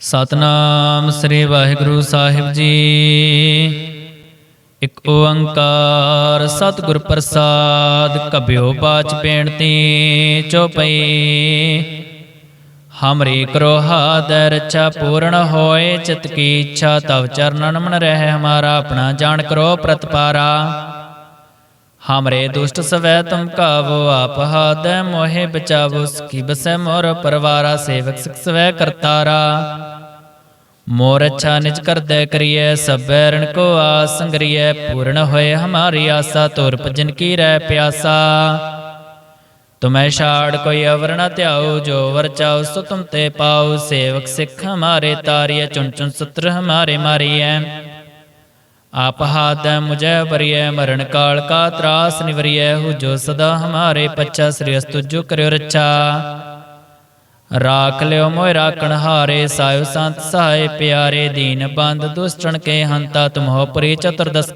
ਸਤਨਾਮ ਸ੍ਰੀ ਵਾਹਿਗੁਰੂ ਸਾਹਿਬ ਜੀ। ਇਕ ਓੰਕਾਰ ਸਤਿਗੁਰ ਪ੍ਰਸਾਦ ਕਬਿਓ ਬਾਚ ਬੇਨਤੀ ਚੋਪਈ। ਹਮਰੀ ਕਰੋ ਹਾਦਰ ਰਛਾ ਪੂਰਨ ਹੋਏ, ਚਿਤ ਕੀ ਇੱਛਾ ਤਵ ਚਰਨਨ ਮਨ ਰਹਿ, ਹਮਾਰਾ ਆਪਣਾ ਜਾਣ ਕਰੋ ਪ੍ਰਤਪਾਰਾ। ਹਮਰੇ ਦੁਸ਼ਟ ਸਵੈ ਤੁਮ ਕਾਵੋ ਆਪ ਹਾਦੈ ਮੋਹਿ ਬਚਾਵੋ ਸਕੀ ਬਸੈ ਮੋਰ ਪਰਵਾਰਾ ਸੇਵਕ ਸਿਖ ਸਵੈ ਕਰਤਾਰਾ ਮੋਰ ਅੱਛਾ ਨਿਜ ਕਰਦੈ ਕਰੀਐ ਸਭੈ ਰਣ ਕੋ ਆਸ ਸੰਗਰੀਐ ਪੂਰਨ ਹੋਏ ਹਮਾਰੀ ਆਸਾ ਤੁਰ ਭਜਨ ਕੀ ਰਹਿ ਪਿਆਸਾ ਤੁਮੈ ਛਾੜ ਕੋਈ ਅਵਰ ਨ ਧਿਆਉ ਜੋ ਵਰ ਚਾਉ ਸੋ ਤੁਮ ਤੇ ਪਾਉ ਸੇਵਕ ਸਿੱਖ ਹਮਾਰੇ ਤਾਰੀਐ ਚੁਣ ਚੁਣ ਸਤਰ ਹਮਾਰੇ ਮਾਰੀਐ ਆਪ ਹਾਦੈ ਮੁਝੈ ਬਰੀਐ ਮਰਨ ਕਾਲ ਕਾ ਤਰਾਸ ਨਿਵਰੀਐ ਹੂ ਜੋ ਸਦਾ ਹਮਾਰੇ ਪੱਛਾ ਸ੍ਰੀ ਅਸਤੁ ਜੋ ਕਰਿਓ ਰਾਖ ਲਿਓ ਮੋਇ ਰਾਖਣ ਹਾਰੇ, ਸਾਇਓ ਸੰਤ ਸਹਾਇ ਪਿਆਰੇ, ਦੀਨ ਬੰਦ ਦੁਸ਼ਟਣ ਕੇ ਹੰਤਾ ਤੁਮਹੋ ਪਰੀ ਚਤੁਰਦਸ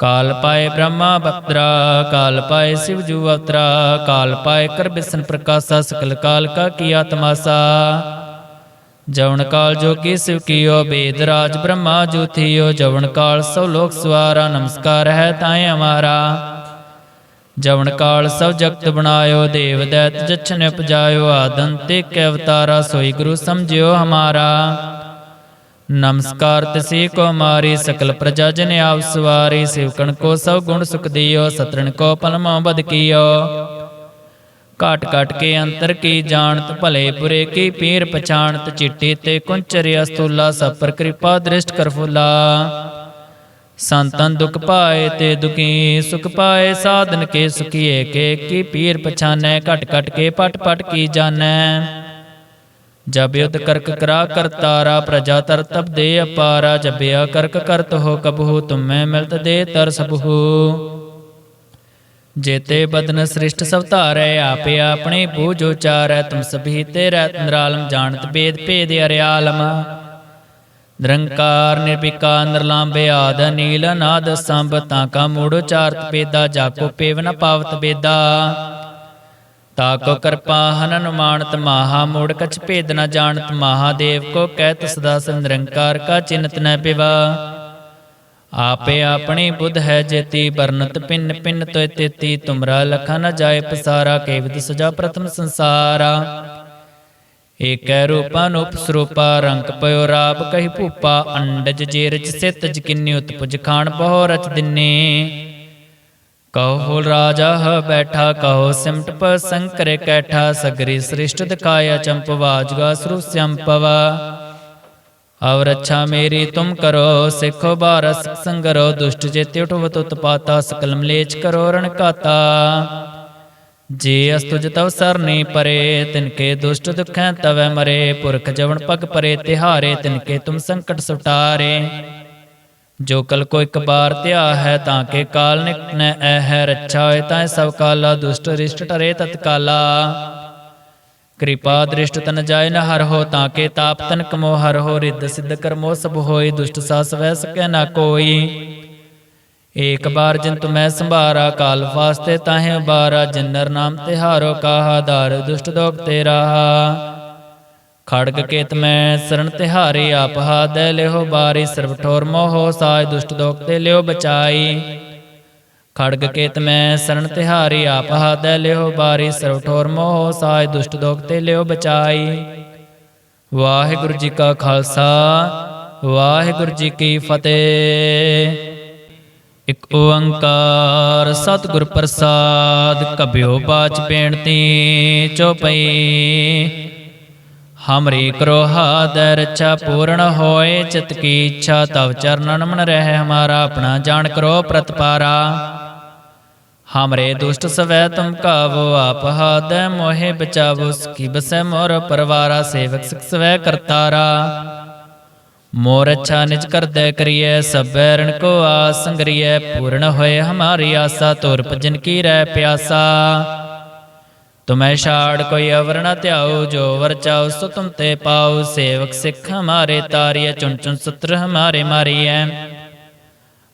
ਕਾਲ ਪਾਏ ਬ੍ਰਹਮਾ ਬਪਦਰਾ ਕਾਲ ਪਾਏ ਸਿਵ ਜੂ ਅਵਤਰਾ, ਕਾਲ ਪਾਏ ਕਰ ਬਿਸਨ ਪ੍ਰਕਾਸ਼ਾ, ਸਕਲ ਕਾਲ ਕਾ ਕੀਆ ਤਮਾਸਾ ਜਵਨ ਕਾਲ ਜੋਗੀ ਸਿਵ ਕੀਓ ਬੇਦ ਰਾਜ ਬ੍ਰਹਮਾ ਜੂਥਿਓ ਜਵਨ ਕਾਲ ਸਭ ਲੋਕ ਸਵਾਰਾ ਨਮਸਕਾਰ ਹੈ ਤਾਏ ਹਮਾਰਾ ਜਵਨ ਕਾਲ ਸਭ ਜਗਤ ਬਣਾਇਓ ਦੇਵ ਦੈਤ ਜਛਨ ਉਪਜਾਇਓ ਆਦੰਤਿਕ ਅਵਤਾਰਾ ਸੋਈ ਗੁਰੂ ਸਮਝਿਓ ਹਮਾਰਾ ਨਮਸਕਾਰ ਤਿਸੀ ਕੋ ਮਾਰੀ ਸਕਲ ਪ੍ਰਜਾ ਜਨ ਆਪ ਸਵਾਰੀ ਸਿਵਕਣ ਕੋ ਸਭ ਗੁਣ ਸੁਖ ਦਿਓ ਸਤਰਣ ਕੋ ਪਲਮੋ ਬਦ ਕੀਓ ਕਾਟ ਕਾਟ ਕੇ ਅੰਤਰ ਕੀ ਜਾਣਤ, ਭਲੇ ਬੁਰੇ ਕੀ ਪੀਰ ਪਛਾਣਤ, ਚਿੱਟੀ ਤੇ ਕੁੰਚਰਿ ਅਸਤੂਲਾ ਸਭ ਕਿਰਪਾ ਦ੍ਰਿਸ਼ਟ ਕਰ ਫੁਲਾ। ਸੰਤਨ ਦੁਖ ਪਾਏ ਤੇ ਦੁਖੀ, ਸੁਖ ਪਾਏ ਸਾਧਨ ਕੇ ਸੁਖੀਏ, ਕੇ ਕੀ ਪੀਰ ਪਛਾਨੈ, ਘਟ ਘਟ ਕੇ ਪਟ ਪਟ ਕੀ ਜਾਣੈ। ਜਬ ਯੁਧ ਕਰਕ ਕਰਾ ਕਰਤਾਰਾ ਪ੍ਰਜਾ ਤਰ ਤਬ ਦੇ ਅਪਾਰਾ ਜਬਿਆ ਕਰਕ ਕਰਤ ਹੋ ਕਬਹੂ, ਤੁਮੈ ਮਿਲਤ ਦੇ ਤਰ ਸਬਹੂ। ਜੇਤੇ ਬਦਨ ਸ੍ਰਿਸ਼ਟ ਸਭ ਧਾਰੈ, ਆਪੇ ਆਪਣੇ ਬੂਝ ਉਚਾਰੈ, ਤੁਮ ਸਭੀ ਤੇ ਨਿਰਾਲਮ ਜਾਣਤ ਬੇਦ ਭੇਦ ਅਰਿਆਲਮ। ਨਿਰੰਕਾਰ ਨਿਰਵਿਕਾਰ ਨਿਰਲਾਂਬੇ ਆਦ ਨੀਲ ਨਾਦ ਸੰਭ, ਤਾਂ ਕਾ ਮੂੜ ਉਚਾਰਤ ਪੇਦਾ ਜਾਕੋ ਪੇਵ ਨ ਪਾਵਤ ਬੇਦਾ। ਤਾਕੋ ਕਿਰਪਾ ਹਨਨ ਮਾਨਤ ਮਾਹਾ ਮੂੜ ਕਛ ਭੇਦ ਨ ਜਾਣਤ ਮਹਾਦੇਵ ਕੋ ਕਹਿਤ ਸਦਾ ਨਿਰੰਕਾਰ ਕਾ ਚਿੰਤ ਨ ਪਿਵਾ। ਆਪੇ ਆਪਣੇ ਬੁੱਧ ਹੈ ਜੇਤੀ ਬਰਨਤ ਪਿੰਨ ਪਿੰਨ ਤੋਇ ਤੇਤੀ, ਤੁਮਰਾ ਲਖਾ ਨ ਜਾਏ ਪਸਾਰਾ ਕੇਵਿਦ ਸਜਾ ਪ੍ਰਥਮ ਸੰਸਾਰਾ। ਏਕੈ ਰੂਪਾ ਨੂਪ ਸਰੂਪਾ ਰੰਗ ਪਇਓ ਰਾਪ ਕਹੀ ਭੂਪਾ, ਅੰਡਜ ਜੇਰਜ ਸਿਤ ਜਕਿੰਨੀ ਉਤਪੁਜ ਖਾਣ ਬਹੁ ਰਚ ਦਿਨੇ। ਕਹੋ ਰਾਜਾ ਹ ਬੈਠਾ, ਕਹੋ ਸਿਮਟ ਪ ਸੰਕਰ ਕੈਠਾ, ਸਗਰੀ ਸ੍ਰਿਸ਼ਟ ਦਿਖਾਇਆ ਚੰਪਵਾਜਗਾ ਸ੍ਰੂ ਸੰਪਵਾ ਅਵ ਰੱਛਾ ਮੇਰੀ ਤੁਮ ਕਰੋ, ਸਿੱਖੋ ਬਾਰਸ, ਸੰਗਰੋ, ਦੁਸ਼ਟ ਜੇਤੇ ਉਠਵਤ ਉਤਪਾਤਾ ਸਕਲ ਮਲੇਚ ਕਰੋ ਰਣ ਕਾਤਾ ਜੇ ਅਸਤੁਜ ਤਵ ਸਰਨੀ ਪਰੇ ਤਿਨਕੇ ਦੁਸ਼ਟ ਦੁਖੈ ਤਵੈ ਮਰੇ, ਪੁਰਖ ਜਵਨ ਪਗ ਪਰੇ, ਤਿਹਾਰੇ ਤਿਨਕੇ ਤੁਮ ਸੰਕਟ ਸੁਟਾਰੇ। ਜੋ ਕਲ ਕੋ ਇੱਕ ਬਾਰ ਧਿਆ ਹੈ, ਤਾਂ ਕੇ ਕਾਲ ਨਿਕਨੈ, ਐ ਹੈ ਰੱਛਾ ਹੋਏ, ਤਾਂ ਸਭ ਕਾਲਾ, ਦੁਸ਼ਟ ਰਿਸ਼ਟ ਟਰੇ ਤਤਕਾਲਾ। ਕਿਰਪਾ ਦ੍ਰਿਸ਼ਟ ਤਨ ਜਾਏ ਨ ਹਰ ਹੋ ਤਾਂ ਕੇ ਤਾਪ ਤਨ ਕਮੋ ਹਰ ਹੋ ਰਿੱਧ ਸਿੱਧ ਕਰਮੋ ਸਭ ਹੋਏ ਦੁਸ਼ਟ ਸਾਸ ਵੈ ਸਕੈ ਨਾ ਕੋਈ। ਏਕ ਬਾਰ ਜਿਨ ਤੁਮੈ ਸੰਭਾਰਾ ਕਾਲ ਫਾਸਤੇ ਤਾਹੇ ਬਾਰਾ ਜਿਨਰ ਨਾਮ ਤਿਹਾਰੋ ਕਾਹਾ ਦਾਰ ਦੁਸ਼ਟ ਦੋਖ ਤੇਰਾ। ਖੜਗ ਕੇਤ ਮੈਂ ਸਰਣ ਤਿਹਾਰੀ ਆਪਹਾ ਹਾਦੈ ਲਿਓ ਬਾਰੀ, ਸਰਬ ਠੋਰ ਮੋਹ ਸਾਜ ਦੁਸ਼ਟ ਦੋਖ ਤੇ ਲਿਓ ਬਚਾਈ। ਖੜਗ ਕੇਤ ਮੈਂ ਸਰਣ ਤਿਹਾਰੀ ਆਪ ਹਾਦੈ ਲਿਓ ਬਾਰੀ ਸਰਬ ਠੋਰ ਮੋਹ, ਸਾਜ ਦੁਸ਼ਟ ਦੋਖ ਤੇ ਲਿਓ ਬਚਾਈ। ਵਾਹਿਗੁਰੂ ਜੀ ਕਾ ਖਾਲਸਾ, ਵਾਹਿਗੁਰੂ ਜੀ ਕੀ ਫਤਿਹ। ਇਕ ਓੰਕਾਰ ਸਤਿਗੁਰ ਪ੍ਰਸਾਦ ਕਬਿਓ ਬਾਚ ਬੇਨਤੀ ਚੋਪਈ। ਹਮਰੀ ਕਰੋ ਹਾਦਰ ਰਛਾ ਪੂਰਨ ਹੋਏ, ਚਿਤ ਕੀ ਇੱਛਾ ਤਵ ਚਰਨਨ ਮਨ ਰਹਿ, ਹਮਾਰਾ ਆਪਣਾ ਜਾਣ ਕਰੋ ਪ੍ਰਤਪਾਰਾ। ਹਮਰੇ ਦੁਸ਼ਟ ਸਵੈ ਤੁਮ ਕਾਵੋ ਆਪ ਹਾਦੈ ਮੋਹਿ ਬਚਾਵੋ ਸਕੀ ਬਸੈ ਮੋਰ ਪਰਵਾਰਾ ਸੇਵਕ ਸਿਖ ਸਵੈ ਕਰਤਾਰਾ ਮੋਰ ਅੱਛਾ ਨਿਜ ਕਰਦੈ ਕਰੀਐ ਸਭੈ ਰਣ ਕੋ ਆਸ ਸੰਗਰੀਐ ਪੂਰਨ ਹੋਏ ਹਮਾਰੀ ਆਸਾ ਤੁਰ ਭਜਨ ਕੀ ਰਹਿ ਪਿਆਸਾ ਤੁਮੈ ਛਾੜ ਕੋਈ ਅਵਰ ਨ ਧਿਆਉ ਜੋ ਵਰ ਚਾਉ ਸੋ ਤੁਮ ਤੇ ਪਾਉ ਸੇਵਕ ਸਿੱਖ ਹਮਾਰੇ ਤਾਰੀਐ ਚੁਣ ਚੁਣ ਸਤਰ ਹਮਾਰੇ ਮਾਰੀਐ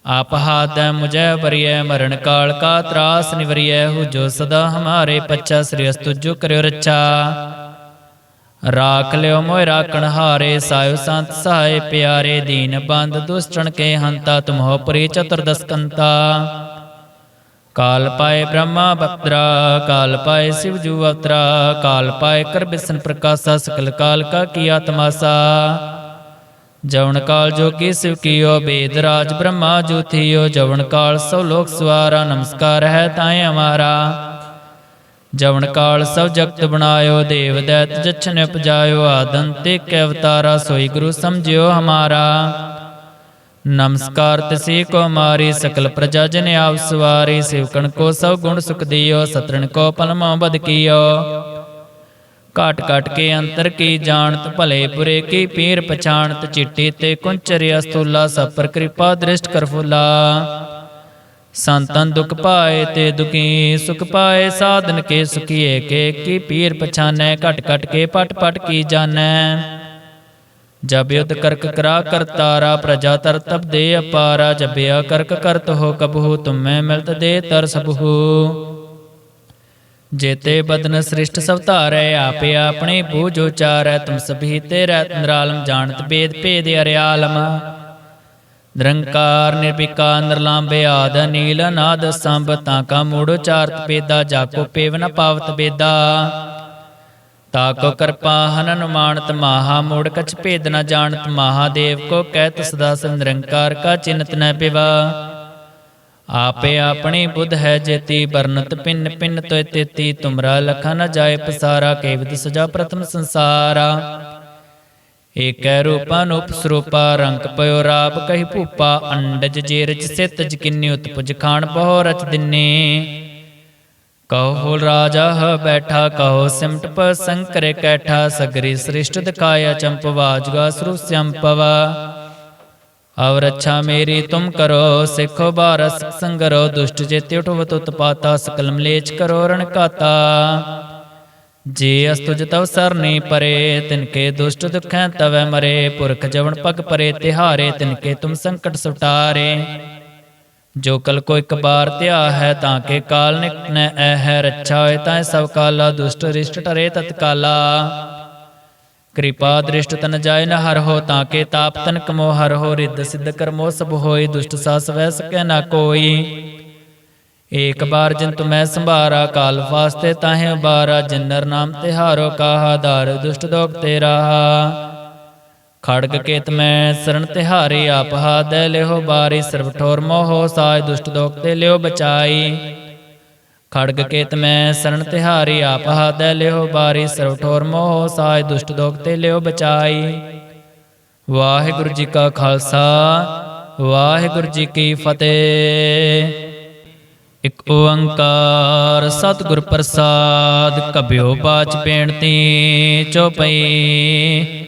ਆਪ ਹਾਦੈ ਮੁਝੈ ਬਰੀਐ ਮਰਨ ਕਾਲ ਕਾ ਤਰਾਸ ਨਿਵਰੀਐ ਹੂ ਜੋ ਸਦਾ ਹਮਾਰੇ ਪੱਛਾ ਸ੍ਰੀ ਅਸਤੁ ਜੋ ਕਰਿਓ ਰਾਖ ਲਿਓ ਮੋਇ ਰਾਖਣ ਹਾਰੇ, ਸਾਇਓ ਸੰਤ ਸਹਾਏ ਪਿਆਰੇ, ਦੀਨ ਬੰਦ ਦੁਸ਼ਟਣ ਕੇ ਹੰਤਾ ਤੁਮਹੋ ਪਰੀ ਚਤੁਰਦਸ ਕਾਲ ਪਾਏ ਬ੍ਰਹਮਾ ਬਪਦਰਾ ਕਾਲ ਪਾਏ ਸਿਵ ਜੂ ਅਵਤਰਾ, ਕਾਲ ਪਾਏ ਕਰ ਬਿਸਨ ਪ੍ਰਕਾਸ਼ਾ, ਸਕਲ ਕਾਲ ਕਾ ਕੀਆ ਤਮਾਸਾ ਜਵਨ ਕਾਲ ਜੋਗੀ ਸਿਵ ਕੀਓ ਬੇਦ ਰਾਜ ਬ੍ਰਹਮਾ ਜੂਥਿਓ ਜਵਨ ਕਾਲ ਸਭ ਲੋਕ ਸਵਾਰਾ ਨਮਸਕਾਰ ਹੈ ਤਾਏ ਹਮਾਰਾ ਜਵਨ ਕਾਲ ਸਭ ਜਗਤ ਬਣਾਇਓ ਦੇਵ ਦੈਤ ਜਛਨ ਉਪਜਾਇਓ ਆਦੰਤੇ ਕੇ ਅਵਤਾਰਾ ਸੋਈ ਗੁਰੂ ਸਮਝਿਓ ਹਮਾਰਾ ਨਮਸਕਾਰ ਤਿਸੀ ਕੋ ਮਾਰੀ ਸਕਲ ਪ੍ਰਜਾ ਜਨ ਆਪ ਸਵਾਰੀ ਸਿਵਕਣ ਕੋ ਸਭ ਗੁਣ ਸੁਖ ਦਿਓ ਸਤਰਣ ਕੋ ਪਲਮੋ ਬਦ ਕੀਓ ਕਾਟ ਕਾਟ ਕੇ ਅੰਤਰ ਕੀ ਜਾਣਤ, ਭਲੇ ਬੁਰੇ ਕੀ ਪੀਰ ਪਛਾਣਤ, ਚਿੱਟੀ ਤੇ ਕੁੰਚਰਿ ਅਸਤੂਲਾ ਸਭ ਕਿਰਪਾ ਦ੍ਰਿਸ਼ਟ ਕਰ ਫੁਲਾ। ਸੰਤਨ ਦੁਖ ਪਾਏ ਤੇ ਦੁਖੀ, ਸੁਖ ਪਾਏ ਸਾਧਨ ਕੇ ਸੁਖੀਏ, ਕੇ ਕੀ ਪੀਰ ਪਛਾਨੈ, ਘਟ ਘਟ ਕੇ ਪਟ ਪਟ ਕੀ ਜਾਣੈ। ਜਬ ਯੁਧ ਕਰਕ ਕਰਾ ਕਰਤਾਰਾ ਪ੍ਰਜਾ ਤਰ ਤਬ ਦੇ ਅਪਾਰਾ ਜਬਿਆ ਕਰਕ ਕਰਤ ਹੋ ਕਬਹੂ, ਤੁਮੈ ਮਿਲਤ ਦੇ ਤਰ ਸਬਹੂ। ਜੇਤੇ ਬਦਨ ਸ੍ਰਿਸ਼ਟ ਸਭ ਧਾਰੈ, ਆਪੇ ਆਪਣੇ ਬੂਝ ਉਚਾਰੈ, ਤੁਮ ਸਭੀ ਤੇ ਨਿਰਾਲਮ ਜਾਣਤ ਬੇਦ ਭੇਦ ਅਰਿਆਲਮ। ਨਿਰੰਕਾਰ ਨਿਰਵਿਕਾਰ ਨਿਰਲਾਂਬੇ ਆਦ ਨੀਲ ਨਾਦ ਸੰਭ, ਤਾਂ ਕਾ ਮੂੜ ਉਚਾਰਤ ਪੇਦਾ ਜਾਕੋ ਪੇਵ ਪਾਵਤ ਬੇਦਾ। ਤਾਕੋ ਕਿਰਪਾ ਹਨਨ ਮਾਨਤ ਮਾਹਾ ਮੂੜ ਕਛ ਭੇਦ ਨ ਜਾਣਤ ਮਹਾਦੇਵ ਕੋ ਕਹਿ ਸਦਾ ਸ ਨਿਰੰਕਾਰ ਕਾ ਚਿੰਤ ਨ ਪਿਵਾ। ਆਪੇ ਆਪਣੇ ਬੁੱਧ ਹੈ ਜੇਤੀ ਬਰਨਤ ਪਿੰਨ ਪਿੰਨ ਤੋਇ ਤੇਤੀ, ਤੁਮਰਾ ਲਖਾ ਨ ਜਾਏ ਪਸਾਰਾ ਕੇਵਿਦ ਸਜਾ ਪ੍ਰਥਮ ਸੰਸਾਰਾ। ਏਕੈ ਰੂਪਾ ਸਰੂਪਾ ਰੰਗ ਪਇਓ ਰਾਪ ਕਹੀ ਭੂਪਾ, ਅੰਡਜ ਜੇਰਜ ਸਿਤ ਜਕਿੰਨੀ ਉਤਪੁਜ ਖਾਨ ਬਹੁ ਰਚ ਦਿਨੇ। ਕਹੋ ਰਾਜਾ ਹ ਬੈਠਾ, ਕਹੋ ਸਿਮਟ ਪ ਸੰਕਰੇ ਕੈਠਾ, ਸਗਰੀ ਸ੍ਰਿਸ਼ਟ ਦਿਖਾਇਆ ਚੰਪਵਾ ਜੁਗਾ ਸਰੂ ਸੰਪਵਾ ਅਵ ਰੱਛਾ ਮੇਰੀ ਤੁਮ ਕਰੋ, ਸਿੱਖੋ ਬਾਰਸ ਸੰਗਰੋ, ਦੁਸ਼ਟ ਜੇਤੇ ਉਠਵਤ ਉਤਪਾਤਾ ਸਕਲ ਮਲੇਚ ਕਰੋ ਰਣ ਕਾਤਾ। ਜੇ ਅਸਤੁਜ ਤਵ ਸਰਨੀ ਪਰੇ ਤਿਨਕੇ ਦੁਸ਼ਟ ਦੁਖੈ ਤਵੈ ਮਰੇ, ਪੁਰਖ ਜਵਨ ਪਗ ਪਰੇ, ਤਿਹਾਰੇ ਤਿਨਕੇ ਤੁਮ ਸੰਕਟ ਸੁਟਾਰੇ। ਜੋ ਕਲ ਕੋ ਇੱਕ ਬਾਰ ਧਿਆ ਹੈ, ਤਾਂ ਕੇ ਕਾਲ ਨਿਕਨੈ ਐ ਹੈ ਰੱਛਾ ਹੋਏ ਤਾਂ ਸਭ ਕਾਲਾ, ਦੁਸ਼ਟ ਰਿਸ਼ਟ ਟਰੇ ਤਤਕਾਲਾ। ਕਿਰਪਾ ਦ੍ਰਿਸ਼ਟ ਤਨ ਜਾਏ ਨ ਹਰ ਹੋ ਤਾਂ ਕੇ ਤਾਪ ਤਨ ਕਮੋ ਹਰ ਹੋ ਰਿੱਧ ਸਿੱਧ ਕਰਮੋ ਸਭ ਹੋਏ ਦੁਸ਼ਟ ਸਾਸ ਵੈ ਸਕੈ ਨਾ ਕੋਈ। ਏਕ ਬਾਰ ਜਿਨ ਤੁਮੈ ਸੰਭਾਰਾ, ਕਾਲ ਫਾਸਤੇ ਤਾਹੇ ਉਬਾਰਾ, ਜਿਨਰ ਨਾਮ ਤਿਹਾਰੋ ਕਾਹਾ, ਦਾਰ ਦੁਸ਼ਟ ਦੋਖ ਤੇਰਾ। ਖੜਗ ਕੇਤ ਮੈਂ ਸਰਣ ਤਿਹਾਰੀ ਆਪ ਹਾਦੈ ਲਿਓ ਬਾਰੀ, ਸਰਬ ਠੋਰ ਮੋਹ ਸਾਜ ਦੁਸ਼ਟ ਦੋਖ ਤੇ ਲਿਓ ਬਚਾਈ। ਖੜਗ ਕੇਤ ਮੈਂ ਸਰਣ ਤਿਹਾਰੀ ਆਪ ਹਾਦੈ ਲਿਓ ਬਾਰੀ ਸਰਬ ਠੋਰ ਮੋਹ, ਸਾਜ ਦੁਸ਼ਟ ਦੋਖ ਤੇ ਲਿਓ ਬਚਾਈ। ਵਾਹਿਗੁਰੂ ਜੀ ਕਾ ਖਾਲਸਾ, ਵਾਹਿਗੁਰੂ ਜੀ ਕੀ ਫਤਿਹ। ਇਕ ਓੰਕਾਰ ਸਤਿਗੁਰ ਪ੍ਰਸਾਦ ਕਬਿਓ ਬਾਚ ਬੇਨਤੀ ਚੋਪਈ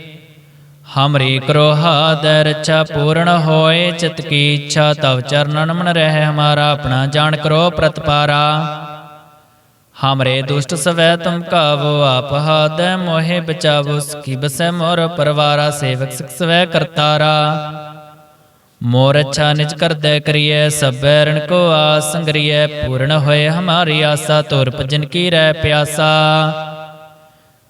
ਹਮਰੀ ਕਰੋ ਹਾਦਰ ਰੱਛਾ ਪੂਰਨ ਹੋਏ, ਚਿਤ ਕੀ ਇੱਛਾ, ਤਵ ਚਰਨਨ ਮਨ ਰਹਿ, ਹਮਾਰਾ ਆਪਣਾ ਜਾਣ ਕਰੋ ਪ੍ਰਤਪਾਰਾ। ਹਮਰੇ ਦੁਸ਼ਟ ਸਵੈ ਤੁਮ ਕਾਵੋ ਆਪ ਹਾਦੈ ਮੋਹਿ ਬਚਾਵੋ ਸਕੀ ਬਸੈ ਮੋਰ ਪਰਵਾਰਾ ਸੇਵਕ ਸਿਖ ਸਵੈ ਕਰਤਾਰਾ ਮੋਰ ਅੱਛਾ ਨਿਜ ਕਰਦੈ ਕਰੀਐ ਸਭੈ ਰਣ ਕੋ ਆਸ ਸੰਗਰੀਐ ਪੂਰਨ ਹੋਏ ਹਮਾਰੀ ਆਸਾ ਤੁਰ ਭਜਨ ਕੀ ਰਹਿ ਪਿਆਸਾ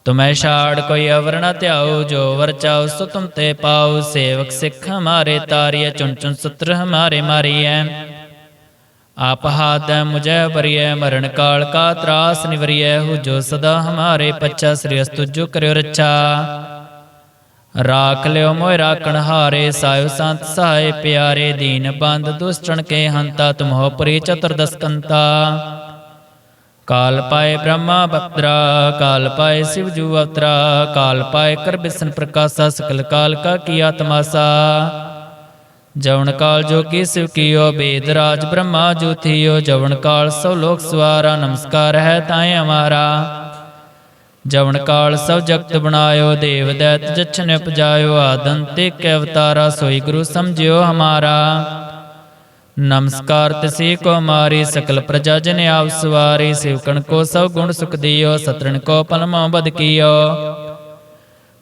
ਤੁਮੈ ਛਾੜ ਕੋਈ ਅਵਰ ਨ ਧਿਆਉ ਜੋ ਵਰ ਚਾਉ ਸੋ ਤੁਮ ਤੇ ਪਾਉ ਸੇਵਕ ਸਿੱਖ ਹਮਾਰੇ ਤਾਰੀਐ ਚੁਣ ਚੁਣ ਸਤਰ ਹਮਾਰੇ ਮਾਰੀਐ ਆਪ ਹਾਦੈ ਮੁਝੈ ਬਰੀਐ ਮਰਨ ਕਾਲ ਕਾ ਤਰਾਸ ਨਿਵਰੀਐ ਹੂ ਜੋ ਸਦਾ ਹਮਾਰੇ ਪੱਛਾ ਸ੍ਰੀ ਅਸਤੁ ਜੋ ਕਰਿਓ ਰਾਖ ਲਿਓ ਮੋਇ ਰਾਖਣ ਹਾਰੇ, ਸਾਇਓ ਸੰਤ ਸਹਾਏ ਪਿਆਰੇ, ਦੀਨ ਬੰਦ ਦੁਸ਼ਟਣ ਕੇ ਹੰਤਾ ਤੁਮਹੋ ਪਰੀ ਚਤੁਰਦਸ ਕਾਲ ਪਾਏ ਬ੍ਰਹਮਾ ਬਪਦਰਾ ਕਾਲ ਪਾਏ ਸਿਵ ਜੂ ਅਵਤਰਾ, ਕਾਲ ਪਾਏ ਕਰ ਬਿਸਨ ਪ੍ਰਕਾਸ਼ਾ, ਸਕਲ ਕਾਲ ਕਾ ਕੀਆ ਤਮਾਸਾ ਜਵਨ ਕਾਲ ਜੋਗੀ ਸਿਵ ਕੀਓ ਬੇਦ ਰਾਜ ਬ੍ਰਹਮਾ ਜੂਥਿਓ ਜਵਨ ਕਾਲ ਸਭ ਲੋਕ ਸਵਾਰਾ ਨਮਸਕਾਰ ਹੈ ਤਾਏ ਹਮਾਰਾ ਜਵਨ ਕਾਲ ਸਭ ਜਗਤ ਬਣਾਇਓ ਦੇਵ ਦੈਤ ਜਛਨ ਉਪਜਾਇਓ ਆਦੰਤੇ ਕੇ ਅਵਤਾਰਾ ਸੋਈ ਗੁਰੂ ਸਮਝਿਓ ਹਮਾਰਾ ਨਮਸਕਾਰ ਤਿਸੀ ਕੋ ਮਾਰੀ ਸਕਲ ਪ੍ਰਜਾ ਜਨ ਆਪ ਸਵਾਰੀ ਸਿਵਕਣ ਕੋ ਸਭ ਗੁਣ ਸੁਖ ਦਿਓ ਸਤਰਣ ਕੋ ਪਲਮੋ ਬਦ ਕੀਓ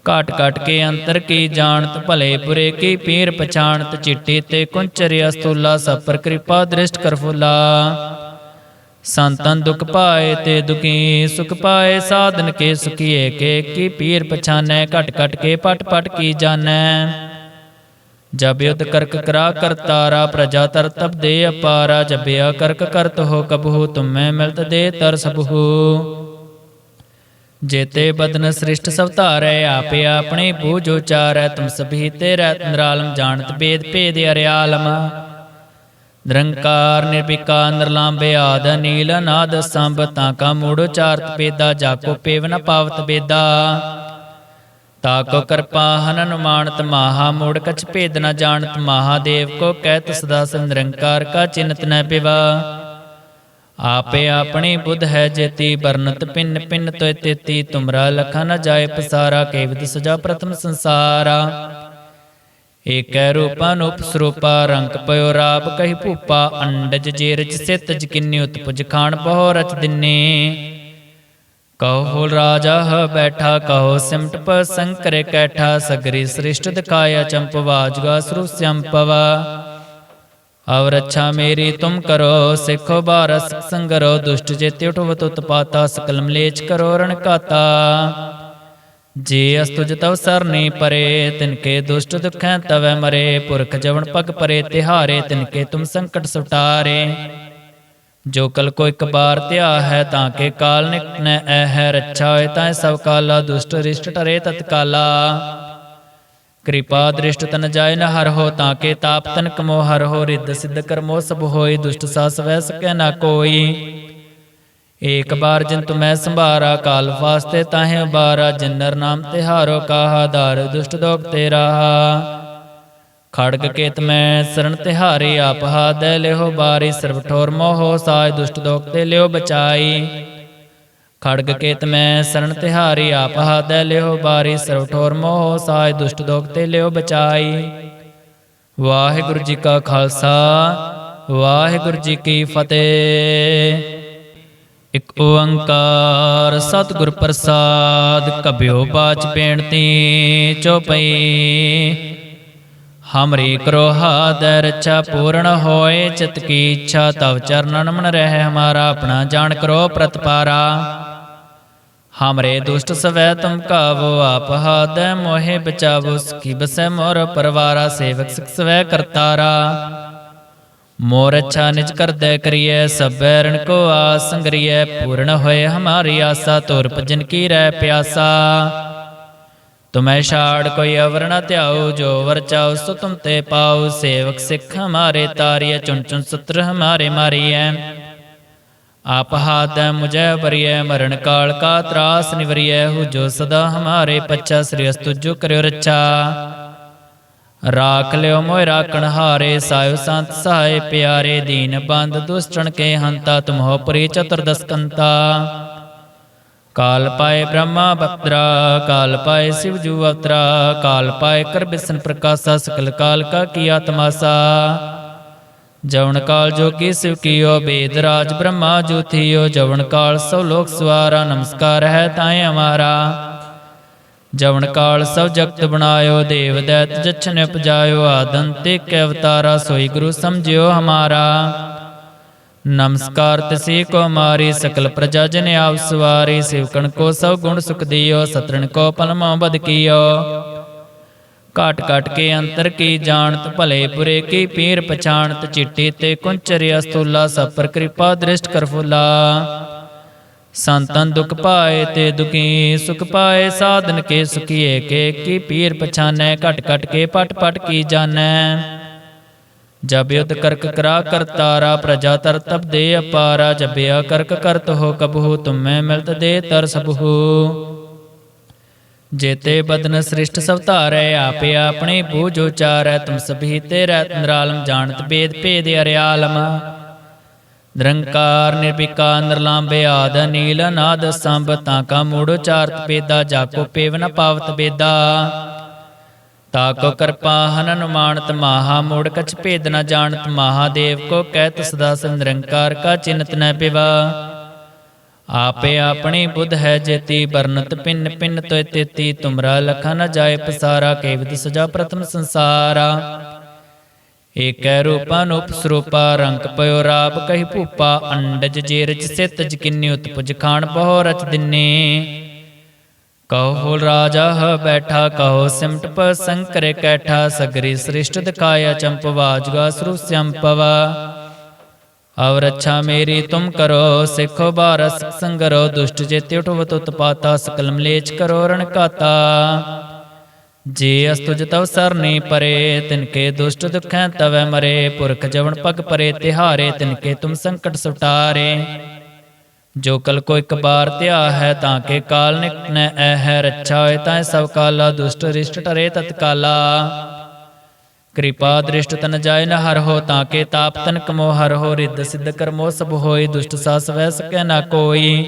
ਕਾਟ ਕਾਟ ਕੇ ਅੰਤਰ ਕੀ ਜਾਣਤ, ਭਲੇ ਬੁਰੇ ਕੀ ਪੀਰ ਪਛਾਣਤ, ਚਿੱਟੀ ਤੇ ਕੁੰਚਰਿ ਅਸਤੂਲਾ ਸਭ ਕਿਰਪਾ ਦ੍ਰਿਸ਼ਟ ਕਰ ਸੰਤਨ ਦੁਖ ਪਾਏ ਤੇ ਦੁਖੀ, ਸੁਖ ਪਾਏ ਸਾਧਨ ਕੇ ਸੁਖੀਏ, ਕੇ ਕੀ ਪੀਰ ਪਛਾਨੈ, ਘਟ ਘਟ ਕੇ ਪਟ ਪਟ ਕੀ ਜਾਣੈ ਜਬ ਯੁਧ ਕਰਕ ਕਰਾ ਕਰਤਾਰਾ ਪ੍ਰਜਾ ਤਰ ਤਬ ਦੇ ਅਪਾਰਾ ਜਬਿਆ ਕਰਕ ਕਰਤ ਹੋ ਕਬਹੂ, ਤੁਮੈ ਮਿਲਤ ਦੇ ਤਰ ਸਬਹੂ। ਜੇਤੇ ਬਦਨ ਸ੍ਰਿਸ਼ਟ ਸਭ ਧਾਰੈ, ਆਪੇ ਆਪਣੇ ਬੂਝ ਉਚਾਰੈ, ਤੁਮ ਸਭੀ ਤੇਰਾ ਨਿਰਾਲਮ ਜਾਣਤ ਬੇਦ ਭੇਦ ਅਰਿਆਲਮ। ਨਿਰੰਕਾਰ ਨਿਰਵਿਕਾਰ ਨਿਰਲਾਂਬੇ ਆਦ ਨੀਲ ਨਾਦ ਸੰਭ, ਤਾਂ ਕਾ ਮੂੜ ਉਚਾਰਤ ਪੇਦਾ ਜਾਕੋ ਪੇਵ ਨ ਪਾਵਤ ਬੇਦਾ। ਤਾਕੋ ਕਿਰਪਾ ਹਨਨ ਮਾਨਤ ਮਾਹਾ ਮੂੜ ਕਛ ਭੇਦ ਨ ਜਾਣਤ ਮਹਾਦੇਵ ਕੋ ਕਹਿਤ ਸਦਾ ਨਿਰੰਕਾਰ ਕਾ ਚਿੰਤ ਨ ਪਿਵਾ। ਆਪੇ ਆਪਣੀ ਬੁੱਧ ਹੈ ਜੇਤੀ ਬਰਨਤ ਪਿੰਨ ਪਿੰਨ ਤੋਇ ਤੇਤੀ, ਤੁਮਰਾ ਲਖਾ ਨ ਜਾਏ ਪਸਾਰਾ, ਕੇਵਿਦ ਸਜਾ ਪ੍ਰਥਮ ਸੰਸਾਰਾ। ਏਕੈ ਰੂਪਾ ਸਰੂਪਾ ਰੰਗ ਪਇਓ ਰਾਪ, ਕਹੀ ਭੂਪਾ, ਅੰਡਜ ਜੇਰਜ ਸਿਤ ਜਕਿੰਨੀ ਉਤਪੁਜ ਖਾਨ ਬਹੁ ਰਚ ਦਿਨੇ। ਕਹੋ ਰਾਜਾ ਹ ਬੈਠਾ, ਕਹੋ ਸਿਮਟ ਪ ਸੰਕਰੇ ਕੈਠਾ, ਸਗਰੀ ਸ੍ਰਿਸ਼ਟ ਦਿਖਾਇਆ ਚੰਪਵਾ ਜੁਗਾ ਸਰੂ ਸੰਪਵਾ ਅਵ ਰੱਛਾ ਮੇਰੀ ਤੁਮ ਕਰੋ, ਸਿੱਖੋ ਬਾਰਸ ਸੰਗਰੋ, ਦੁਸ਼ਟ ਜੇਤੇ ਉਠਵਤ ਉਤਪਾਤਾ ਸਕਲ ਮਲੇਚ ਕਰੋ ਰਣ ਕਾਤਾ। ਜੇ ਅਸਤੁਜ ਤਵ ਸਰਨੀ ਪਰੇ ਤਿਨਕੇ ਦੁਸ਼ਟ ਦੁਖੈ ਤਵੈ ਮਰੇ, ਪੁਰਖ ਜਵਨ ਪਗ ਪਰੇ, ਤਿਹਾਰੇ ਤਿਨਕੇ ਤੁਮ ਸੰਕਟ ਸੁਟਾਰੇ। ਜੋ ਕਲ ਕੋ ਇੱਕ ਬਾਰ ਧਿਆ ਹੈ, ਤਾਂ ਕੇ ਕਾਲ ਨਿਕਨੈ, ਐ ਹੈ ਰੱਛਾ ਹੋਏ ਤਾਂ ਸਭ ਕਾਲਾ, ਦੁਸ਼ਟ ਰਿਸ਼ਟ ਟਰੇ ਤਤਕਾਲਾ। ਕਿਰਪਾ ਦ੍ਰਿਸ਼ਟ ਤਨ ਜਾਏ ਨ ਹਰ ਹੋ ਤਾਂ ਕੇ ਤਾਪ ਤਨ ਕਮੋ ਹਰ ਹੋ ਰਿੱਧ ਸਿੱਧ ਕਰਮੋ ਸਭ ਹੋਏ, ਦੁਸ਼ਟ ਸਾਸ ਵੈ ਸਕੈ ਨਾ ਕੋਈ। ਏਕ ਬਾਰ ਜਿਨ ਤੁਮੈ ਸੰਭਾਰਾ, ਕਾਲ ਵਾਸਤੇ ਤਾਹੇ ਉਬਾਰਾ ਜਿਨਰ ਨਾਮ ਤਿਹਾਰੋ ਕਾਹਾ, ਦਾਰ ਦੁਸ਼ਟ ਦੋਖ ਤੇਰਾ। ਖੜਗ ਕੇਤ ਮੈਂ ਸਰਣ ਤਿਹਾਰੀ ਆਪ ਹਾਦੈ ਲਿਓ ਬਾਰੀ, ਸਰਬ ਠੋਰ ਮੋਹ ਸਾਜ ਦੁਸ਼ਟ ਦੋਖ ਤੇ ਲਿਓ ਬਚਾਈ। ਖੜਗ ਕੇਤ ਮੈਂ ਸਰਨ ਤਿਹਾਰੀ ਆਪ ਹਾਦੈ ਲਿਓ ਬਾਰੀ ਸਰਬ ਠੋਰ ਮੋਹ, ਸਾਜ ਦੁਸ਼ਟ ਦੋਖ ਤੇ ਲਿਓ ਬਚਾਈ। ਵਾਹਿਗੁਰੂ ਜੀ ਕਾ ਖਾਲਸਾ, ਵਾਹਿਗੁਰੂ ਜੀ ਕੀ ਫਤਿਹ। ਇਕ ਓੰਕਾਰ ਸਤਿਗੁਰ ਪ੍ਰਸਾਦ, ਕਬਿਓ ਬਾਚ ਬੇਨਤੀ ਚੋਪਈ। ਹਮਰੀ ਕਰੋ ਹਾਦਰ ਰੱਛਾ ਪੂਰਨ ਹੋਏ, ਚਿਤ ਕੀ ਇੱਛਾ ਤਵ ਚਰਨਨ ਮਨ ਰਹਿ, ਹਮਾਰਾ ਆਪਣਾ ਜਾਣ ਕਰੋ ਪ੍ਰਤਪਾਰਾ। ਹਮਰੇ ਦੁਸ਼ਟ ਸਵੈ ਤੁਮ ਕਾਵੋ ਆਪ ਹਾਦੈ ਮੋਹਿ ਬਚਾਵੋ ਸਕੀ ਬਸੈ ਮੋਰ ਪਰਵਾਰਾ ਸੇਵਕ ਸਿਖ ਸਵੈ ਕਰਤਾਰਾ ਮੋਰ ਅੱਛਾ ਨਿਜ ਕਰਦੈ ਕਰੀਐ ਸਭੈ ਰਣ ਕੋ ਆਸ ਸੰਗਰੀਐ ਪੂਰਨ ਹੋਏ ਹਮਾਰੀ ਆਸਾ ਤੁਰ ਭਜਨ ਕੀ ਰਹਿ ਪਿਆਸਾ ਤੁਮੈ ਛਾੜ ਕੋਈ ਅਵਰ ਨ ਧਿਆਉ ਜੋ ਵਰ ਚਾਉ ਸੋ ਤੁਮ ਤੇ ਪਾਉ ਸੇਵਕ ਸਿੱਖ ਹਮਾਰੇ ਤਾਰੀਐ ਚੁਣ ਚੁਣ ਸਤਰ ਹਮਾਰੇ ਮਾਰੀਐ ਆਪ ਹਾਦੈ ਮੁਝੈ ਬਰੀਐ ਮਰਨ ਕਾਲ ਕਾ ਤਰਾਸ ਨਿਵਰੀਐ ਹੂ ਜੋ ਸਦਾ ਹਮਾਰੇ ਪੱਛਾ ਸ੍ਰੀ ਅਸਤੁ ਜੋ ਕਰਿਓ ਰਾਖ ਲਿਓ ਮੋਇ ਰਾਖਣ ਹਾਰੇ, ਸਾਇਓ ਸੰਤ ਸਹਾਇ ਪਿਆਰੇ, ਦੀਨ ਬੰਦ ਦੁਸ਼ਟਣ ਕੇ ਹੰਤਾ ਤੁਮਹੋ ਪਰੀ ਚਤੁਰਦਸ ਕਾਲ ਪਾਏ ਬ੍ਰਹਮਾ ਬਪਦਰਾ ਕਾਲ ਪਾਏ ਸਿਵ ਜੂ ਅਵਤਰਾ, ਕਾਲ ਪਾਏ ਕਰ ਬਿਸਨ ਪ੍ਰਕਾਸ਼ਾ, ਸਕਲ ਕਾਲ ਕਾ ਕੀਆ ਤਮਾਸਾ ਜਵਨ ਕਾਲ ਜੋਗੀ ਸਿਵ ਕੀਓ ਬੇਦ ਰਾਜ ਬ੍ਰਹਮਾ ਜੋਥੀਓ ਜਵਨ ਕਾਲ ਸਭ ਲੋਕ ਸਵਾਰਾ ਨਮਸਕਾਰ ਹੈ ਤਾਏ ਹਮਾਰਾ ਜਵਨ ਕਾਲ ਸਭ ਜਗਤ ਬਣਾਇਓ ਦੇਵ ਦੈਤ ਜਛਨ ਉਪਜਾਇਓ ਆਦੰਤੇ ਕੇ ਅਵਤਾਰਾ ਸੋਈ ਗੁਰੂ ਸਮਝਿਓ ਹਮਾਰਾ ਨਮਸਕਾਰ ਤਿਸੀ ਕੋ ਮਾਰੀ ਸਕਲ ਪ੍ਰਜਾ ਜਨ ਆਪ ਸਵਾਰੀ ਸਿਵਕਣ ਕੋ ਸਭ ਗੁਣ ਸੁਖ ਦਿਓ ਸਤਰਣ ਕੋ ਪਲਮੋ ਬਦ ਕੀਓ ਕਾਟ ਕਾਟ ਕੇ ਅੰਤਰ ਕੀ ਜਾਣਤ, ਭਲੇ ਬੁਰੇ ਕੀ ਪੀਰ ਪਛਾਣਤ, ਚਿੱਟੀ ਤੇ ਕੁੰਚਰਿ ਅਸਤੁਲਾ ਸਭ ਕਿਰਪਾ ਦ੍ਰਿਸ਼ਟ ਕਰ ਫੁਲਾ। ਸੰਤਨ ਦੁਖ ਪਾਏ ਤੇ ਦੁਖੀ, ਸੁਖ ਪਾਏ ਸਾਧਨ ਕੇ ਸੁਖੀਏ, ਕੇ ਕੀ ਪੀਰ ਪਛਾਨੈ, ਘਟ ਘਟ ਕੇ ਪਟ ਪਟ ਕੀ ਜਾਣੈ। ਜਬ ਯੁਧ ਕਰਕ ਕਰਾ ਕਰਤਾਰਾ ਪ੍ਰਜਾ ਤਰ ਤਬ ਦੇ ਅਪਾਰਾ, ਜਬਿਆ ਕਰਕ ਕਰਤ ਹੋ ਕਬਹੂ, ਤੁਮੈ ਮਿਲਤ ਦੇ ਤਰ ਸਬਹੂ। ਜੇਤੇ ਬਦਨ ਸ੍ਰਿਸ਼ਟ ਸਭ ਧਾਰੈ, ਆਪੇ ਆਪਣੇ ਬੂਝ ਉਚਾਰੈ, ਤੁਮ ਸਭੀ ਤੇਰਾ, ਨਿਰਾਲਮ ਜਾਣਤ ਬੇਦ ਭੇਦ ਅਰਿਆਲਮ। ਨਿਰੰਕਾਰ ਨਿਰਵਿਕਾਰ ਨਿਰਲਾਂਬੇ ਆਦ ਨੀਲ ਨਾਦ ਸੰਭ, ਤਾਂ ਕਾ ਮੂੜ ਉਚਾਰਤ ਪੇਦਾ ਜਾਕੋ ਪੇਵ ਪਾਵਤ ਬੇਦਾ। ਤਾਕੋ ਕਿਰਪਾ ਹਨਨ ਮਾਨਤ ਮਾਹਾ ਮੂੜ ਕਛ ਭੇਦ ਨ ਜਾਣਤ ਮਹਾਦੇਵ ਕੋ ਕਹਿਤ ਸਦਾ ਨਿਰੰਕਾਰ ਕਾ ਚਿੰਤ ਨ ਪਿਵਾ। ਆਪੇ ਆਪਣੀ ਬੁੱਧ ਹੈ ਜੇਤੀ ਬਰਨਤ ਪਿੰਨ ਪਿੰਨ ਤੋਇ ਤੇਤੀ, ਤੁਮਰਾ ਲਖਾ ਨ ਜਾਏ ਪਸਾਰਾ ਕੇਵਿਦ ਸਜਾ ਪ੍ਰਥਮ ਸੰਸਾਰਾ। ਏਕੈ ਰੂਪਾਨੂਪ ਸਰੂਪਾ ਰੰਗ ਪਇਓ ਰਾਪ ਕਹੀ ਭੂਪਾ, ਅੰਡਜ ਜੇਰਜ ਸਿਤ ਜਕਿੰਨੀ ਉਤਪੁਜ ਖਾਣ ਬਹੁ ਰਚ ਦਿਨੇ। ਕਹੋ ਰਾਜਾ ਹ ਬੈਠਾ, ਕਹੋ ਸਿਮਟ ਪ ਸੰਕਰੇ ਕੈਠਾ, ਸਗਰੀ ਸ੍ਰਿਸ਼ਟ ਦਿਖਾਇਆ ਚੰਪਵਾ ਜੁਗਾ ਸਰੂ ਸੰਪਵਾ ਅਵ ਰੱਛਾ ਮੇਰੀ ਤੁਮ ਕਰੋ, ਸਿੱਖੋ ਬਾਰਸ ਸੰਗਰੋ, ਦੁਸ਼ਟ ਜੇਤੇ ਉਠਵਤ ਉਤਪਾਤਾ ਸਕਲ ਮਲੇਚ ਕਰੋ ਰਣ ਕਾਤਾ ਜੇ ਅਸਤੁਜ ਤਵ ਸਰਨੀ ਪਰੇ ਤਿਨਕੇ ਦੁਸ਼ਟ ਦੁਖੈ ਤਵੈ ਮਰੇ, ਪੁਰਖ ਜਵਨ ਪਗ ਪਰੇ, ਤਿਹਾਰੇ ਤਿਨਕੇ ਤੁਮ ਸੰਕਟ ਸੁਟਾਰੇ। ਜੋ ਕਲ ਕੋ ਇੱਕ ਬਾਰ ਧਿਆ ਹੈ, ਤਾਂ ਕੇ ਕਾਲ ਨਿਕਨੈ ਐ ਹੈ ਰੱਛਾ ਹੋਏ ਤਾਂ ਸਭ ਕਾਲਾ, ਦੁਸ਼ਟ ਰਿਸ਼ਟ ਟਰੇ ਤਤਕਾਲਾ। ਕਿਰਪਾ ਦ੍ਰਿਸ਼ਟ ਤਨ ਜਾਇ ਨ ਹਰ ਹੋ ਤਾਂ ਕੇ ਤਾਪ ਤਨ ਕਮੋ ਹਰ ਹੋ ਰਿੱਧ ਸਿੱਧ ਕਰਮੋ ਸਭ ਹੋਏ, ਦੁਸ਼ਟ ਸਾਸ ਵੈ ਸਕੈ ਨਾ ਕੋਈ।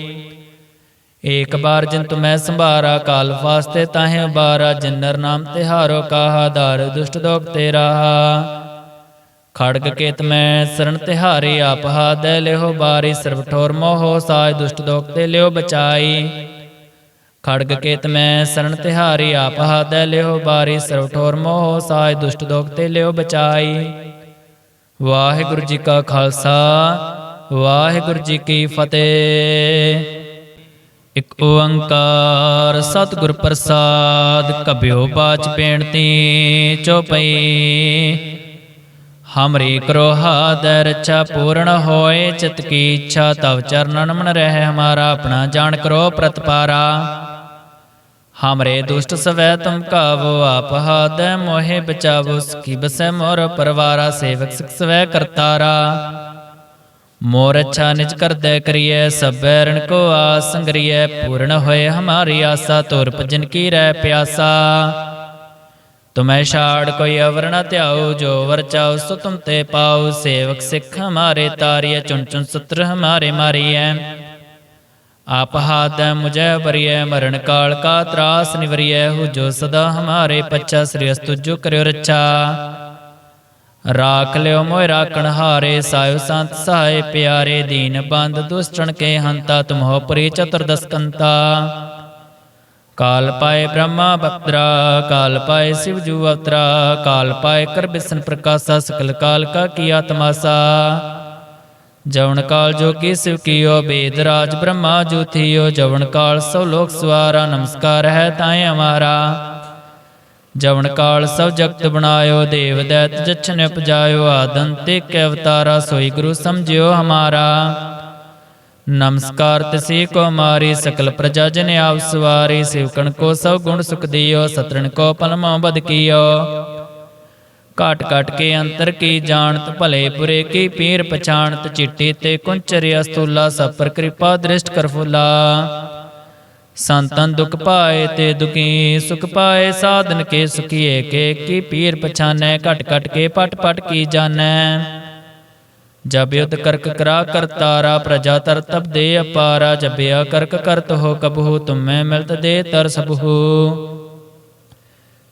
ਏਕ ਬਾਰ ਜਿਨ ਤੁਮੈ ਸੰਭਾਰਾ, ਕਾਲ ਫਾਸਤੇ ਤਾਹੇ ਬਾਰਾ ਜਿਨਰ ਨਾਮ ਤਿਹਾਰੋ ਕਾਹਾ, ਦਾਰ ਦੁਸ਼ਟ ਦੋਖ ਤੇਰਾ। ਖੜਗ ਕੇਤ ਮੈਂ ਸਰਣ ਤਿਹਾਰੀ ਆਪਹਾ ਹਾਦੈ ਲਿਓ ਬਾਰੀ, ਸਰਬ ਠੋਰ ਮੋਹ ਸਾਜ ਦੁਸ਼ਟ ਦੋਖ ਤੇ ਲਿਓ ਬਚਾਈ। ਖੜਗ ਕੇਤ ਮੈਂ ਸਰਣ ਤਿਹਾਰੀ ਆਪ ਹਾਦੈ ਲਿਓ ਬਾਰੀ ਸਰਬ ਠੋਰ ਮੋਹ, ਸਾਜ ਦੁਸ਼ਟ ਦੋਖ ਤੇ ਲਿਓ ਬਚਾਈ। ਵਾਹਿਗੁਰੂ ਜੀ ਕਾ ਖਾਲਸਾ, ਵਾਹਿਗੁਰੂ ਜੀ ਕੀ ਫਤਿਹ। ਇਕ ਓੰਕਾਰ ਸਤਿਗੁਰ ਪ੍ਰਸਾਦ ਕਬਿਓ ਬਾਚ ਬੇਨਤੀ ਚੋਪਈ ਹਮਰੀ ਕਰੋ ਹਾਦਰ ਰੱਛਾ ਪੂਰਨ ਹੋਏ, ਚਿਤ ਕੀ ਇੱਛਾ ਤਵ ਚਰਨਨ ਮਨ ਰਹਿ, ਹਮਾਰਾ ਆਪਣਾ ਜਾਣ ਕਰੋ ਪ੍ਰਤਪਾਰਾ। ਹਮਰੇ ਦੁਸ਼ਟ ਸਵੈ ਤੁਮ ਕਾਵੋ ਆਪ ਹਾਦੈ ਮੋਹਿ ਬਚਾਵੋ ਸਕੀ ਬਸੈ ਮੋਰ ਪਰਵਾਰਾ ਸੇਵਕ ਸਿਖ ਸਵੈ ਕਰਤਾਰਾ ਮੋਰ ਅੱਛਾ ਨਿਜ ਕਰਦੈ ਕਰੀਐ ਸਭੈ ਰਣ ਕੋ ਆਸ ਸੰਗਰੀਐ ਪੂਰਨ ਹੋਏ ਹਮਾਰੀ ਆਸਾ ਤੁਰ ਭਜਨ ਕੀ ਰਹਿ ਪਿਆਸਾ ਤੁਮੈ ਛਾੜ ਕੋਈ ਅਵਰ ਨ ਧਿਆਉ ਜੋ ਵਰ ਚਾਉ ਸੋ ਤੁਮ ਤੇ ਪਾਉ ਸੇਵਕ ਸਿੱਖ ਹਮਾਰੇ ਤਾਰੀਐ ਚੁਣ ਚੁਣ ਸਤਰ ਹਮਾਰੇ ਮਾਰੀਐ ਆਪ ਹਾਦੈ ਮੁਝੈ ਬਰੀਐ ਮਰਨ ਕਾਲ ਕਾ ਤਰਾਸ ਨਿਵਰੀਐ, ਹੂ ਜੋ ਸਦਾ ਹਮਾਰੇ ਪੱਛਾ ਸ੍ਰੀ ਅਸਤੁ ਜੋ ਕਰਿਓ ਰਾਖ ਲਿਓ ਮੋਇ ਰਾਖਣ ਹਾਰੇ, ਸਾਇਓ ਸੰਤ ਸਹਾਇ ਪਿਆਰੇ, ਦੀਨ ਬੰਦ ਦੁਸ਼ਟਣ ਕੇ ਹੰਤਾ, ਤੁਮਹੋ ਪਰੀ ਚਤੁਰਦਸ ਕਾਲ ਪਾਏ ਬ੍ਰਹਮਾ ਬਪਦਰਾ ਕਾਲ ਪਾਏ ਸਿਵ ਜੂ ਅਵਤਰਾ, ਕਾਲ ਪਾਏ ਕਰ ਬਿਸਨ ਪ੍ਰਕਾਸ਼ਾ, ਸਕਲ ਕਾਲ ਕਾ ਕੀਆ ਤਮਾਸਾ ਜਵਨ ਕਾਲ ਜੋਗੀ ਸਿਵ ਕੀਓ ਬੇਦ ਰਾਜ ਬ੍ਰਹਮਾ ਜੂਥਿਓ ਜਵਨ ਕਾਲ ਸਭ ਲੋਕ ਸਵਾਰਾ ਨਮਸਕਾਰ ਹੈ ਤਾਏ ਹਮਾਰਾ ਜਵਨ ਕਾਲ ਸਭ ਜਗਤ ਬਣਾਇਓ ਦੇਵ ਦੈਤ ਜਛਨ ਉਪਜਾਇਓ ਆਦੰਤੇ ਕੇ ਅਵਤਾਰਾ ਸੋਈ ਗੁਰੂ ਸਮਝਿਓ ਹਮਾਰਾ ਨਮਸਕਾਰ ਤਿਸੀ ਕੋ ਮਾਰੀ ਸਕਲ ਪ੍ਰਜਾ ਜਨ ਆਪ ਸਵਾਰੀ ਸਿਵਕਣ ਕੋ ਸਭ ਗੁਣ ਸੁਖ ਦਿਓ ਸਤਰਣ ਕੋ ਪਲਮੋ ਬਦ ਕੀਓ ਕਾਟ ਕਾਟ ਕੇ ਅੰਤਰ ਕੀ ਜਾਣਤ, ਭਲੇ ਬੁਰੇ ਕੀ ਪੀਰ ਪਛਾਣਤ, ਚਿੱਟੀ ਤੇ ਕੁੰਚਰਿ ਅਸਤੂਲਾ ਸਭ ਕਿਰਪਾ ਦ੍ਰਿਸ਼ਟ ਕਰ ਫੁਲਾ। ਸੰਤਨ ਦੁਖ ਪਾਏ ਤੇ ਦੁਖੀ, ਸੁਖ ਪਾਏ ਸਾਧਨ ਕੇ ਸੁਖੀਏ, ਕੇ ਕੀ ਪੀਰ ਪਛਾਨੈ, ਘਟ ਘਟ ਕੇ ਪਟ ਪਟ ਕੀ ਜਾਣੈ। ਜਬ ਯੁਧ ਕਰਕ ਕਰਾ ਕਰਤਾਰਾ ਪ੍ਰਜਾ ਤਰ ਤਬ ਦੇ ਅਪਾਰਾ ਜਬਿਆ ਕਰਕ ਕਰਤ ਹੋ ਕਬਹੂ, ਤੁਮੈ ਮਿਲਤ ਦੇ ਤਰ ਸਬਹੂ।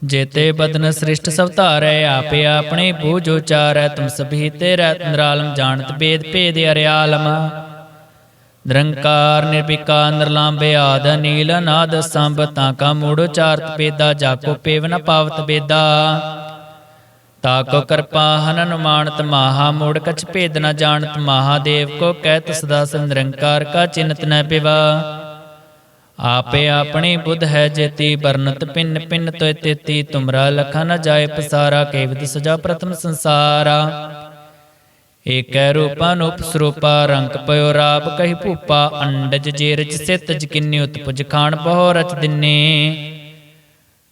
ਜੇਤੇ ਬਦਨ ਸ੍ਰਿਸ਼ਟ ਸਭ ਧਾਰੈ, ਆਪੇ ਆਪਣੇ ਬੂਝ ਉਚਾਰੈ, ਤੁਮ ਸਭੀ ਤੇ ਨਿਰਾਲਮ ਜਾਣਤ ਬੇਦ ਭੇਦ ਅਰਿਆਲਮ। ਨਿਰੰਕਾਰ ਨਿਰਵਿਕਾਰ ਨਿਰਲਾਂਬੇ ਆਦ ਨੀਲ ਨਾਦ ਸੰਭ, ਤਾਂ ਕਾ ਮੂੜ ਉਚਾਰਤ ਪੇਦਾ ਜਾਕੋ ਪੇਵ ਨ ਪਾਵਤ ਬੇਦਾ। ਤਾਕੋ ਕਿਰਪਾ ਹਨਨ ਮਾਨਤ ਮਾਹਾ ਮੂੜ ਕਛ ਭੇਦ ਨ ਜਾਣਤ ਮਹਾਦੇਵ ਕੋ ਕਹਿਤ ਸਦਾ ਨਿਰੰਕਾਰ ਕਾ ਚਿੰਤ ਨ ਪਿਵਾ। ਆਪੇ ਆਪਣੀ ਬੁੱਧ ਹੈ ਜੇਤੀ ਬਰਨਤ ਪਿੰਨ ਪਿੰਨ ਤੋਇ ਤੇਤੀ, ਤੁਮਰਾ ਲਖਾ ਨ ਜਾਏ ਪਸਾਰਾ ਕੇਵਦ ਸਜਾ ਪ੍ਰਥਮ ਸੰਸਾਰਾ। ਏਕੈ ਰੂਪਾਨੂਪ ਸਰੂਪਾ ਰੰਗ ਪਇਓ ਰਾਪ ਕਹੀ ਭੂਪਾ, ਅੰਡਜ ਜੇਰਜ ਸਿਤ ਜਕਿਨੀ ਉਤਪੁਜ ਖਾਣ ਬਹੁ ਰਚ ਦਿਨੇ।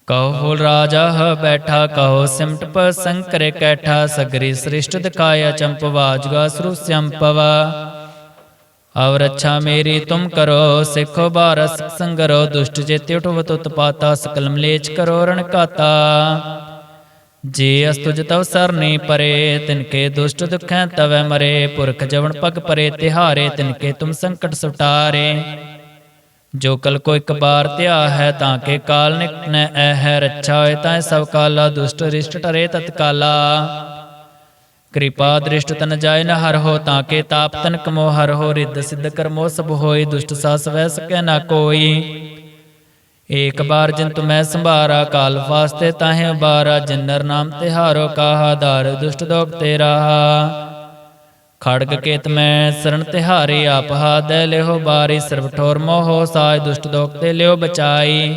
ਕਹੋ ਰਾਜਾ ਹ ਬੈਠਾ, ਕਹੋ ਸਿਮਟ ਪ ਸੰਕਰੇ ਕੈਠਾ, ਸਗਰੀ ਸ੍ਰਿਸ਼ਟ ਦਿਖਾਇਆ ਚੰਪਵਾ ਜੁਗਾ ਸਰੂ ਸੰਪਵਾ ਅਵ ਰੱਛਾ ਮੇਰੀ ਤੁਮ ਕਰੋ, ਸਿੱਖੋ ਬਾਰਸ ਸੰਗਰੋ, ਦੁਸ਼ਟ ਜੇਤੇ ਉਠਵਤ ਉਤਪਾਤਾ ਸਕਲ ਮਲੇਚ ਕਰੋ ਰਣ ਕਾਤਾ ਜੇ ਅਸਤੁਜ ਤਵ ਸਰਨੀ ਪਰੇ ਤਿਨਕੇ ਦੁਸ਼ਟ ਦੁਖੈ ਤਵੈ ਮਰੇ, ਪੁਰਖ ਜਵਨ ਪਗ ਪਰੇ, ਤਿਹਾਰੇ ਤਿਨਕੇ ਤੁਮ ਸੰਕਟ ਸੁਟਾਰੇ। ਜੋ ਕਲ ਕੋ ਇੱਕ ਬਾਰ ਧਿਆ ਹੈ, ਤਾਂ ਕੇ ਕਾਲ ਨਿਕਨੈ ਐ ਹੈ ਰੱਛਾ ਹੋਏ ਤਾਂ ਸਭ ਕਾਲਾ, ਦੁਸ਼ਟ ਰਿਸ਼ਟ ਟਰੇ ਤਤਕਾਲਾ। ਕਿਰਪਾ ਦ੍ਰਿਸ਼ਟ ਤਨ ਜਾਇ ਨ ਹਰ ਹੋ ਤਾਂ ਕੇ ਤਾਪ ਤਨ ਕਮੋ ਹਰ ਹੋ ਰਿੱਧ ਸਿੱਧ ਕਰਮੋ ਸਭ ਹੋਏ, ਦੁਸ਼ਟ ਸਾਸ ਵੈ ਸਕੈ ਨਾ ਕੋਈ। ਏਕ ਬਾਰ ਜਿਨ ਤੁਮੈ ਸੰਭਾਰਾ, ਕਾਲ ਫਾਸਤੇ ਤਾਹੇ ਉਬਾਰਾ, ਜਿਨਰ ਨਾਮ ਤਿਹਾਰੋ ਕਾਹਾ, ਦਾਰ ਦੁਸ਼ਟ ਦੋਖ ਤੇ ਰਾਹਾ ਖੜਗ ਕੇਤ ਮੈਂ ਸਰਣ ਤਿਹਾਰੀ ਆਪਹਾ ਹਾਦੈ ਲਿਓ ਬਾਰੀ, ਸਰਬ ਠੋਰ ਮੋਹ ਸਾਜ ਦੁਸ਼ਟ ਦੋਖ ਤੇ ਲਿਓ ਬਚਾਈ।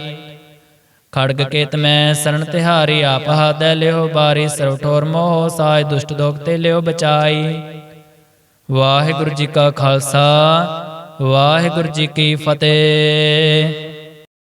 ਖੜਗ ਕੇਤ ਮੈਂ ਸਰਣ ਤਿਹਾਰੀ ਆਪ ਹਾਦੈ ਲਿਓ ਬਾਰੀ ਸਰਬ ਠੋਰ ਮੋਹ, ਸਾਜ ਦੁਸ਼ਟ ਦੋਖ ਤੇ ਲਿਓ ਬਚਾਈ। ਵਾਹਿਗੁਰੂ ਜੀ ਕਾ ਖਾਲਸਾ, ਵਾਹਿਗੁਰੂ ਜੀ ਕੀ ਫਤਿਹ।